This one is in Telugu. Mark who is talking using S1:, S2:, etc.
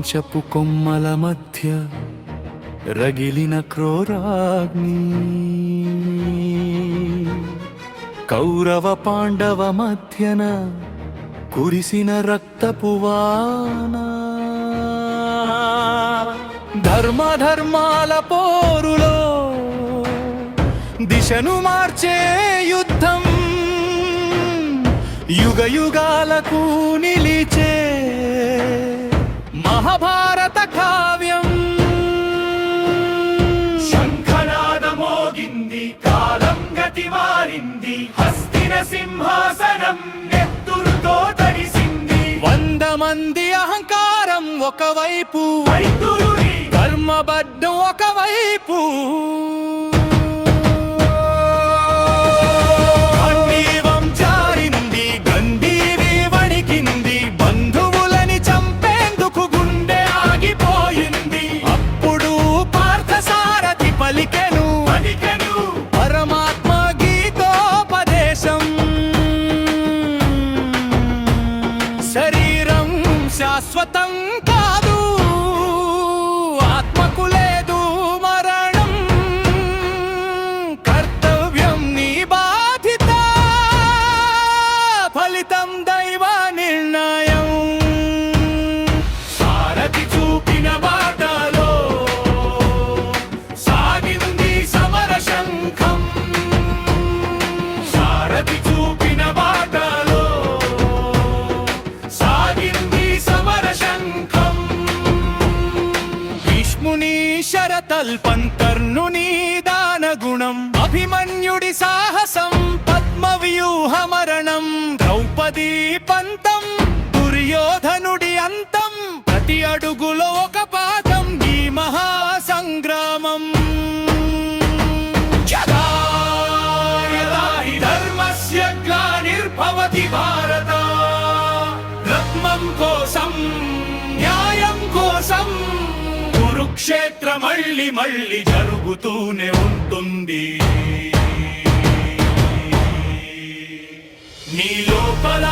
S1: వంశపు కొమ్మల మధ్య రగిలిన క్రోరాగ్ని. కౌరవ పాండవ మధ్యన కురిసిన రక్తపువాన. ధర్మ ధర్మాల పోరులో దిశను మార్చే యుద్ధం. యుగ యుగాలకు నిలిచే మహాభారత కావ్యం.
S2: శంఖనాదమోగింది కాలం గతి మారింది హస్తిన సింహాసనం నెత్తురుతో తడిసింది
S1: వంద మంది అహంకారం ఒకవైపు
S2: వైద్యుని
S1: ధర్మబద్ధం ఒకవైపు. శాశ్వతం కాదు ఆత్మకు లేదు మరణం. కర్తవ్యం నీ బాధిత ఫలితం దైవ నిర్ణయం.
S2: సారథి చూపిన
S1: శరతల్పంతర్నుని శరతల్పం కర్ణుని దానగుణం అభిమన్యుడి సాహసం పద్మవ్యూహమరణం. ద్రౌపదీ పంతం దుర్యోధనుడి అంతం. ప్రతి అడుగులో ఒక
S2: కురుక్షేత్ర మళ్ళీ మళ్ళీ జరుగుతూనే ఉంటుంది. నీ లోపల